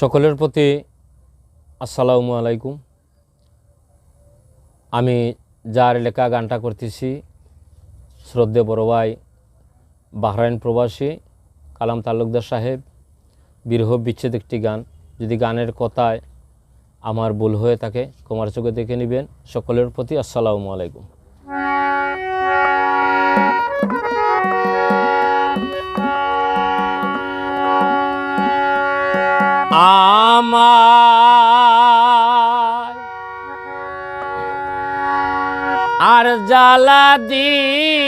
সকলের প্রতি আসসালামু আলাইকুম। আমি যার লেখা গানটা করতেছি, শ্রদ্ধে বড় ভাই বাহরাইন প্রবাসী কালাম তালুকদার সাহেব। বিরহ বিচ্ছেদ একটি গান। যদি গানের কথায় আমার ভুল হয়ে থাকে কুমার চোখে দেখে নেবেন। সকলের প্রতি আসসালামু আলাইকুম। আমার আর জ্বালা দিও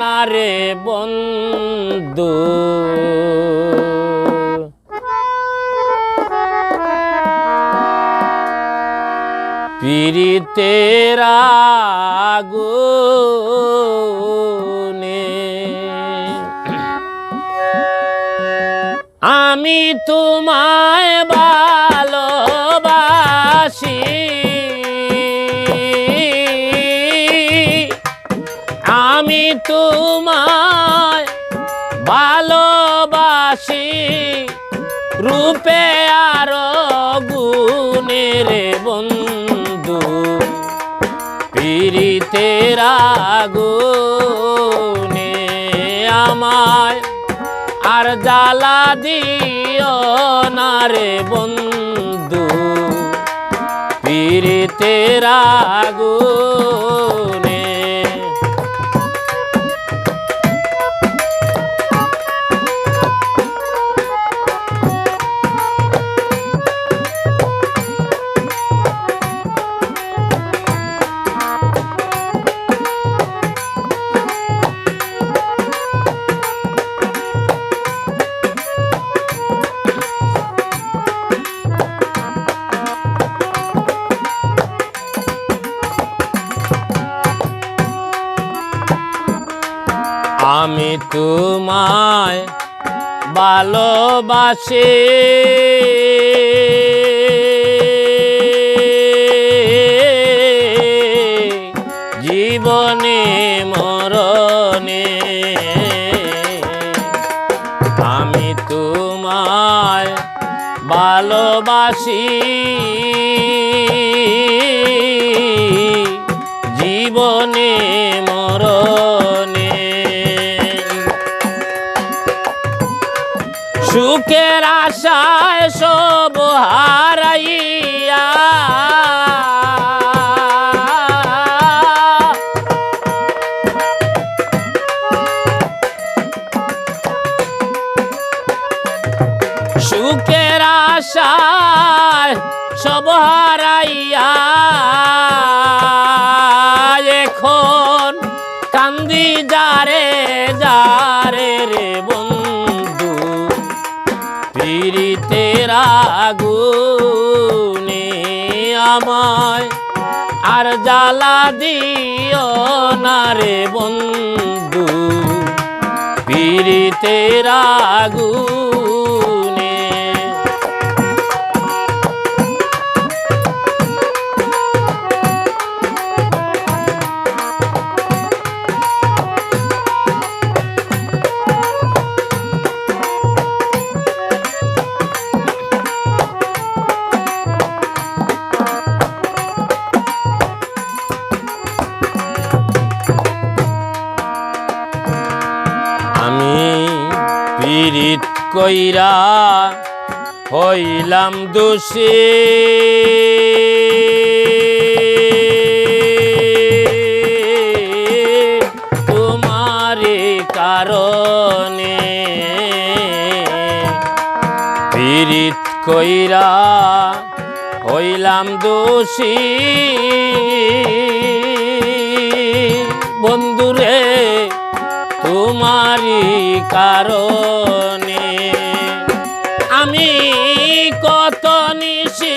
না রে বন্ধু। পীড়িতের আগুনে আমি তোমায় ভালোবাসি। আমি তোমায় ভালোবাসি। রূপে আর গুণের বন্ধু। পীড়িতের আগুনে আমায় আর জ্বালা দিও না রে বন্ধু। পীড়িতের আগুনে ভালোবাসি। জীবনে মরণে আমি তোমায় ভালোবাসি। জীবনে মরণে সুখের আশায় সব হারাইয়া। সুখের আশায় সব হারাইয়া। এখন কান্দি যারে যারে আমায় আর জ্বালা দিও না রে বন্ধু পিড়িতে আগুনে পীড়িত কইরা হইলাম দোষী। তোমারে কারণে পীড়িত কইরা হইলাম দোষী। বন্ধুরে তোমারই কারণে। আমি কত নিশি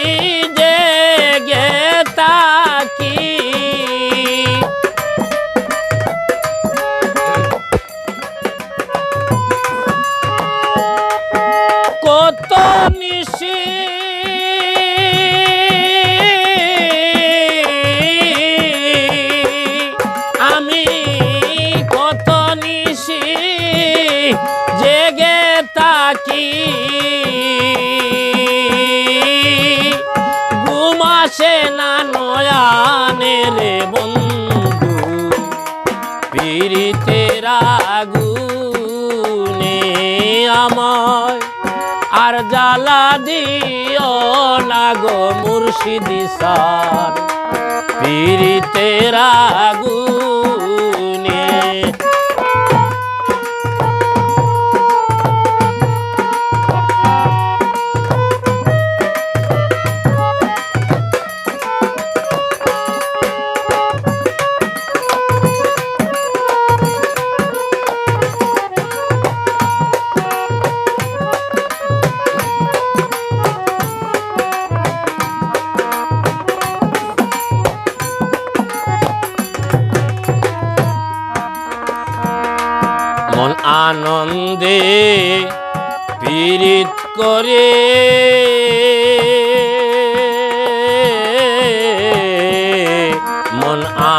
আমায়। আর জ্বালা দিও না গো মুর্শিদি সার পীড়িতের আগুনে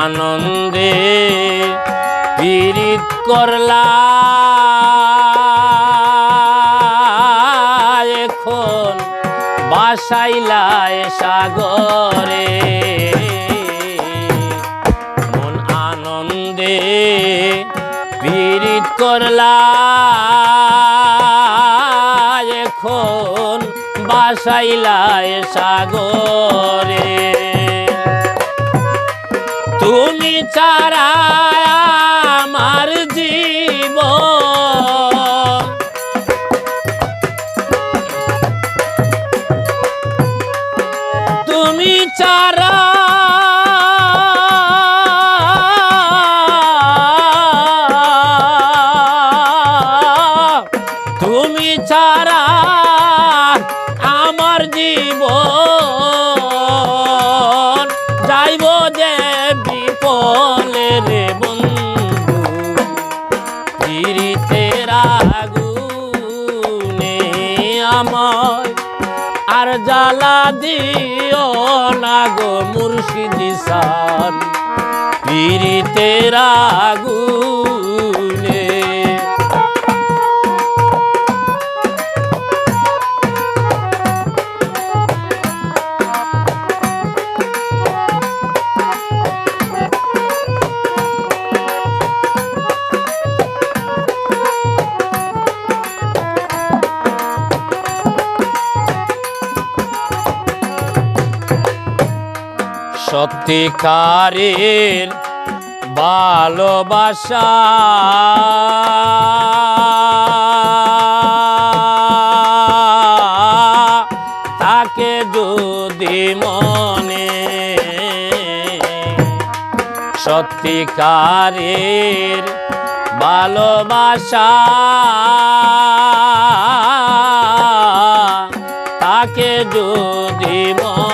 আনন্দে পীড়িত করলা এখন বাসাইলায় সাগরে। মন আনন্দে পীড়িত করলা এখন বাসাইলায় সাগরে। তুমি চারা বিপলে রে বন্ধু পিরিতের আগুনে আমার আর জ্বালা দিও না গো মুর্শিদি সান। পিরিতের সত্যিকারের ভালোবাসা। তাকে যদি মনে সত্যিকারের ভালোবাসা। তাকে যদি মনে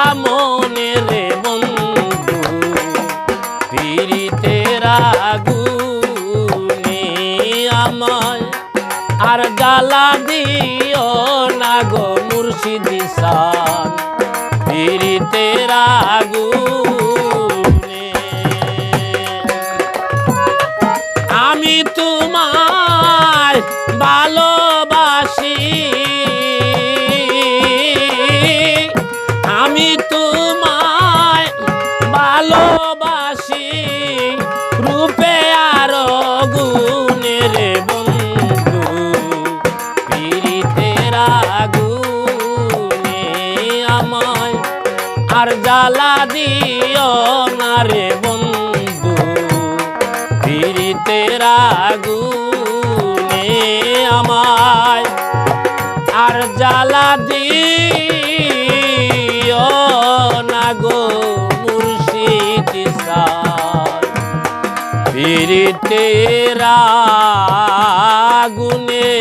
আগুনে। আমি তোমার ভালোবাসি। জ্বালা দিও না রে বন্ধু। পিড়িতে রাগুনে আমায়। আর জ্বালা দিও না গো মুর্শিদ পিড়িতে রাগুনে